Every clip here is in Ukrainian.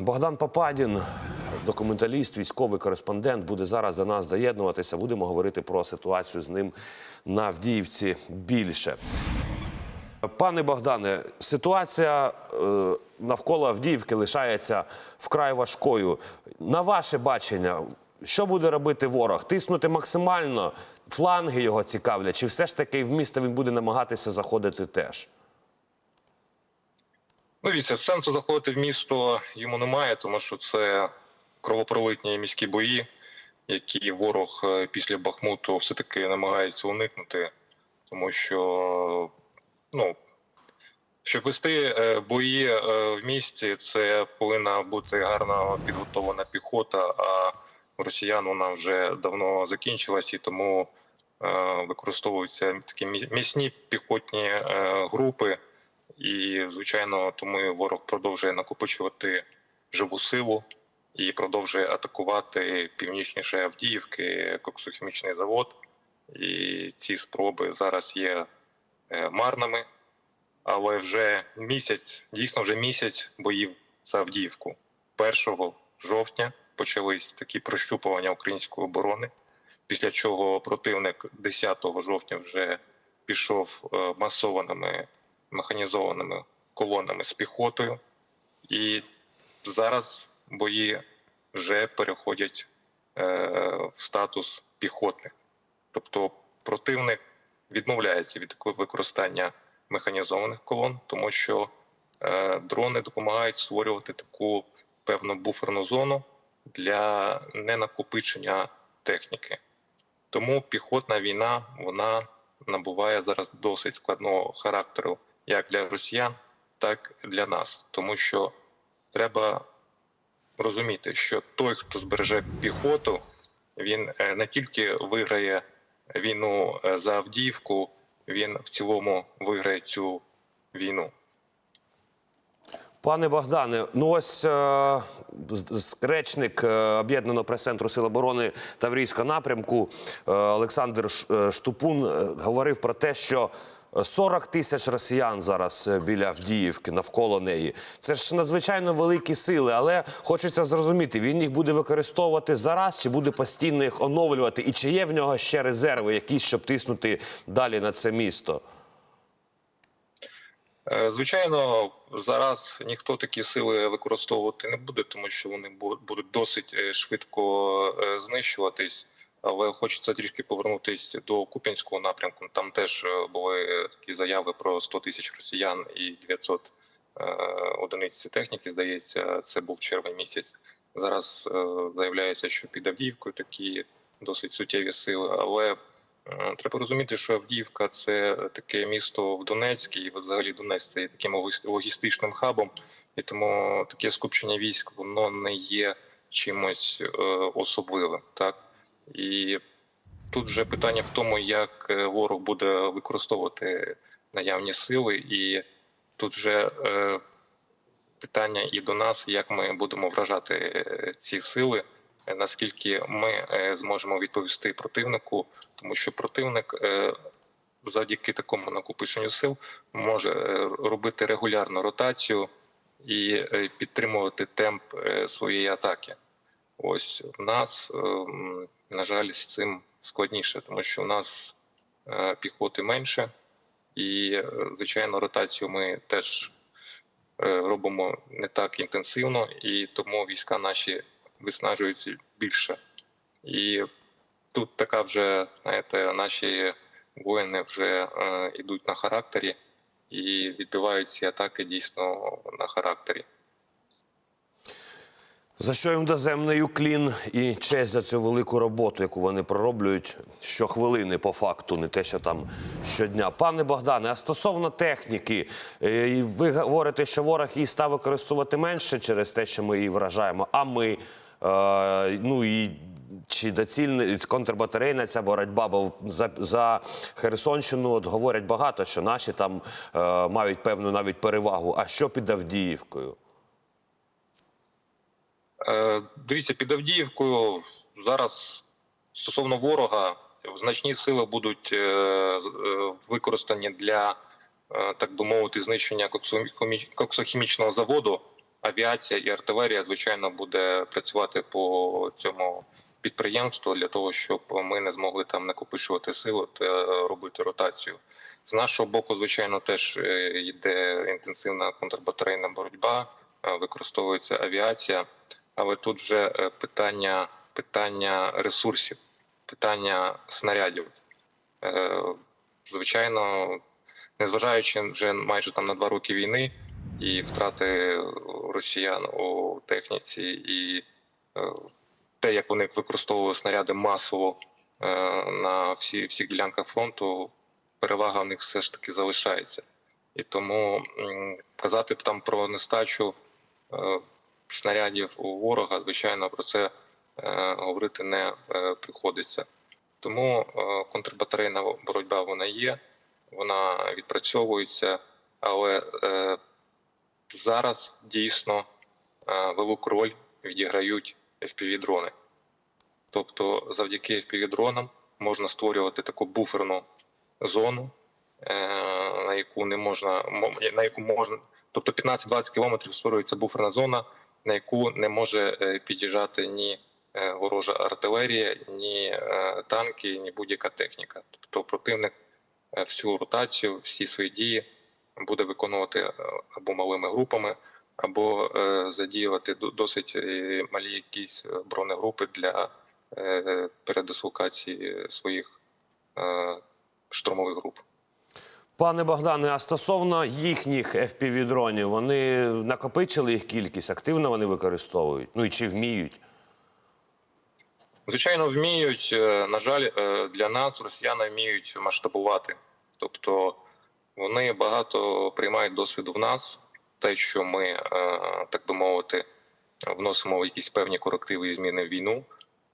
Богдан Пападін, документаліст, військовий кореспондент, буде зараз до нас доєднуватися. Будемо говорити про ситуацію з ним на Авдіївці більше. Пане Богдане, ситуація е, навколо Авдіївки лишається вкрай важкою. На ваше бачення, що буде робити ворог? Тиснути максимально, фланги його цікавлять, чи все ж таки в місто він буде намагатися заходити теж? Ну, дивіться, сенсу заходити в місто йому немає, тому що це кровопролитні міські бої, які ворог е, після Бахмуту все-таки намагається уникнути, тому що, ну, щоб вести е, бої е, в місті, це повинна бути гарно підготовлена піхота, а росіян вона вже давно закінчилась і тому використовуються такі мі- міцні піхотні групи. І, звичайно, тому і ворог продовжує накопичувати живу силу і продовжує атакувати північніше Авдіївки, коксохімічний завод. І ці спроби зараз є е, марними. Але вже місяць, дійсно, вже місяць боїв за Авдіївку. 1 жовтня почались такі прощупування української оборони, після чого противник 10 жовтня вже пішов е, масованими механізованими колонами з піхотою, і зараз бої вже переходять е, в статус піхотних. Тобто противник відмовляється від використання механізованих колон, тому що е, дрони допомагають створювати таку певну буферну зону для ненакопичення техніки. Тому піхотна війна вона набуває зараз досить складного характеру як для росіян, так і для нас, тому що треба розуміти, що той, хто збереже піхоту, він е, не тільки виграє війну е, за Авдіївку, він в цілому виграє цю війну. Пане Богдане, ну ось е, речник е, об'єднаного прес-центру Сил оборони Таврійського напрямку е, Олександр е, Штупун е, говорив про те, що 40 тисяч росіян зараз е, біля Авдіївки навколо неї. Це ж надзвичайно великі сили, але хочеться зрозуміти, він їх буде використовувати зараз, чи буде постійно їх оновлювати, і чи є в нього ще резерви, якісь, щоб тиснути далі на це місто. Е, Звичайно, зараз ніхто такі сили використовувати не буде, тому що вони будуть досить е, швидко знищуватись. Але хочеться трішки повернутися до Куп'янського напрямку. Там теж е, були такі заяви про 100 тисяч росіян і 900 е, одиниць техніки. Здається, це був червень місяць. Зараз е, заявляється, що під Авдіївкою такі досить суттєві сили. Але Треба розуміти, що Авдіївка це таке місто в Донецькій, і взагалі Донецьк це є таким логістичним хабом, і тому таке скупчення військ воно не є чимось особливим. Так і тут вже питання в тому, як е, ворог буде використовувати наявні сили, і тут вже е, питання і до нас, як ми будемо вражати е, ці сили, наскільки ми зможемо відповісти противнику, тому що противник завдяки такому накопиченню сил може робити регулярну ротацію і підтримувати темп своєї атаки. Ось в нас, е, м, на жаль, з цим складніше, тому що у нас е, піхоти менше, і, е, звичайно, ротацію ми теж е, робимо не так інтенсивно, і тому війська наші виснажуються більше. І тут така вже, знаєте, наші воїни вже йдуть на характері і відбивають ці атаки дійсно на характері. За що їм доземний уклін і честь за цю велику роботу, яку вони пророблюють щохвилини по факту, не те, що там щодня. Пане Богдане, а стосовно техніки, е, ви говорите, що ворог її став використовувати менше через те, що ми її вражаємо. А ми е, ну і чи доцільна контрбатарейна ця боротьба? Бо за, за Херсонщину от говорять багато, що наші там е, мають певну навіть перевагу. А що під Авдіївкою? Е, Дивіться, під Авдіївкою зараз стосовно ворога значні сили будуть е, е, використані для, так би мовити, знищення коксохімі- коксохімічного заводу авіація і артилерія, звичайно, буде працювати по цьому підприємству для того, щоб ми не змогли там накопичувати сили та робити ротацію. З нашого боку, звичайно, теж йде інтенсивна контрбатарейна боротьба, використовується авіація, але тут вже е, питання, питання ресурсів, питання снарядів. Е, Звичайно, незважаючи вже майже там на два роки війни і втрати росіян у техніці, і е, те, як вони використовували снаряди масово на всі, всіх ділянках фронту, перевага в них все ж таки залишається. І тому казати там про нестачу снарядів у ворога, звичайно, про це е, говорити не е, приходиться. Тому е, контрбатарейна боротьба вона є, вона відпрацьовується, але зараз дійсно велику роль відіграють FPV-дрони. Тобто, завдяки FPV-дронам можна створювати таку буферну зону, на яку не можна на яку можна, тобто 15-20 кілометрів створюється буферна зона, на яку не може е, під'їжджати ні е, ворожа артилерія, ні е, танки, ні будь-яка техніка. Тобто противник всю ротацію, всі свої дії буде виконувати або малими групами, або задіювати досить малі якісь бронегрупи для передислокації своїх штурмових груп. Пане Богдане, а стосовно їхніх FPV-дронів, вони накопичили їх кількість, активно вони використовують? Ну і чи вміють? Звичайно, вміють. Е, На жаль, е, для нас росіяни вміють масштабувати. Тобто вони багато приймають досвіду в нас, те, що ми, е, так би мовити, вносимо якісь певні корективи і зміни в війну.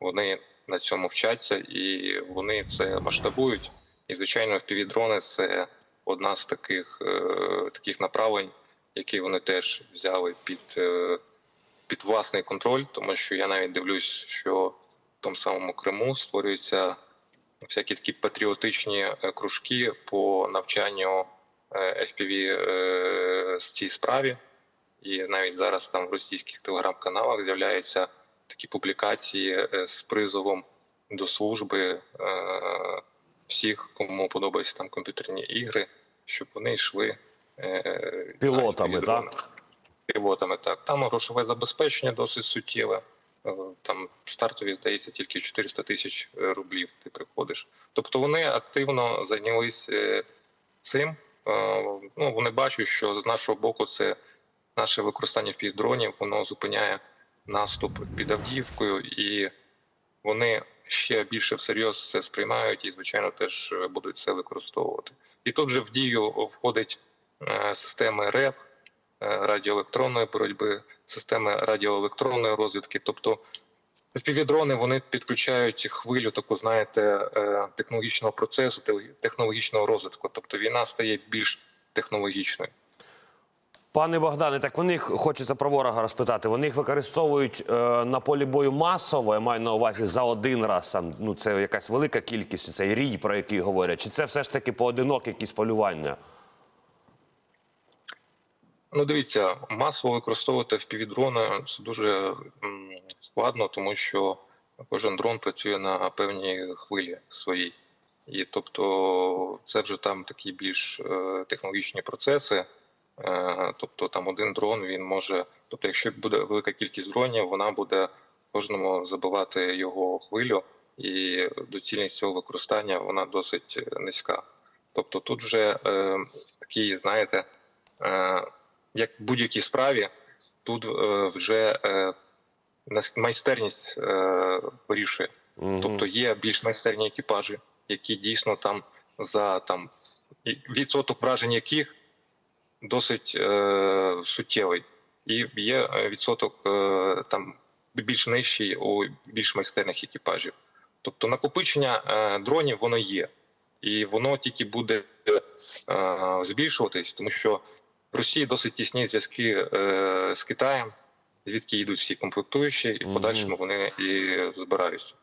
Вони на цьому вчаться і вони це масштабують. І, звичайно, впівдрони це одна з таких, е, таких направлень, які вони теж взяли під, е, під власний контроль, тому що я навіть дивлюсь, що в тому самому Криму створюються всякі такі патріотичні е, кружки по навчанню FPV з цій справі. І навіть зараз там в російських телеграм-каналах з'являються такі публікації з призовом до служби всіх, кому подобаються там комп'ютерні ігри, щоб вони йшли е, Пілотами, так? Пілотами, так. Там грошове забезпечення досить суттєве. Е, Там стартові, здається, тільки 400 тисяч рублів ти приходиш. Тобто вони активно зайнялись е, цим. Е, Ну, вони бачать, що з нашого боку це наше використання впівдронів, воно зупиняє наступ під Авдіївкою, і вони ще більше всерйоз це сприймають і, звичайно, теж е, будуть це використовувати. І тут же в дію входить е, системи РЕП, е, радіоелектронної боротьби, системи радіоелектронної розвідки. Тобто FPV-дрони вони підключають хвилю, таку знаєте, технологічного процесу, те- технологічного розвитку. Тобто війна стає більш технологічною. Пане Богдане, так вони хочеться про ворога розпитати. Вони їх використовують е, на полі бою масово. Я маю на увазі за один раз. Сам ну це якась велика кількість, цей рій, про який говорять. Чи це все ж таки поодинокі якісь полювання? Ну, дивіться, масово використовувати впівдрони це дуже складно, тому що кожен дрон працює на певній хвилі своїй. І тобто це вже там такі більш е, технологічні процеси. Е, тобто там один дрон він може, тобто, якщо буде велика кількість дронів, вона буде кожному забивати його хвилю, і доцільність цього використання вона досить низька. Тобто тут вже е, такі, знаєте, е, як в будь-якій справі, тут е, вже е, майстерність е, вирішує. Мгм. Тобто є більш майстерні екіпажі, які дійсно там за там відсоток вражень яких досить е, суттєвий, і є е, відсоток е, там більш нижчий у більш майстерних екіпажів. Тобто накопичення е, дронів воно є, і воно тільки буде е, збільшуватись, тому що в Росії досить тісні зв'язки е, з Китаєм, звідки йдуть всі комплектуючі, і в подальшому вони і збираються.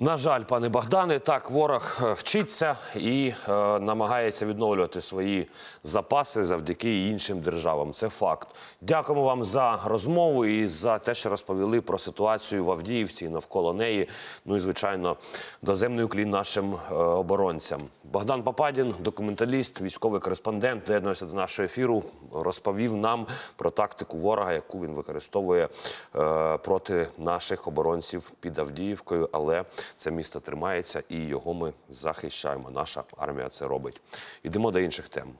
На жаль, пане Богдане, так ворог е, вчиться і е, намагається відновлювати свої запаси завдяки іншим державам. Це факт. Дякуємо вам за розмову і за те, що розповіли про ситуацію в Авдіївці і навколо неї. Ну і звичайно, доземний уклін нашим е, оборонцям. Богдан Попадін, документаліст, військовий кореспондент, доєднувався до нашого ефіру, розповів нам про тактику ворога, яку він використовує е, проти наших оборонців під Авдіївкою. Але це місто тримається і його ми захищаємо. Наша армія це робить. Ідемо до інших тем.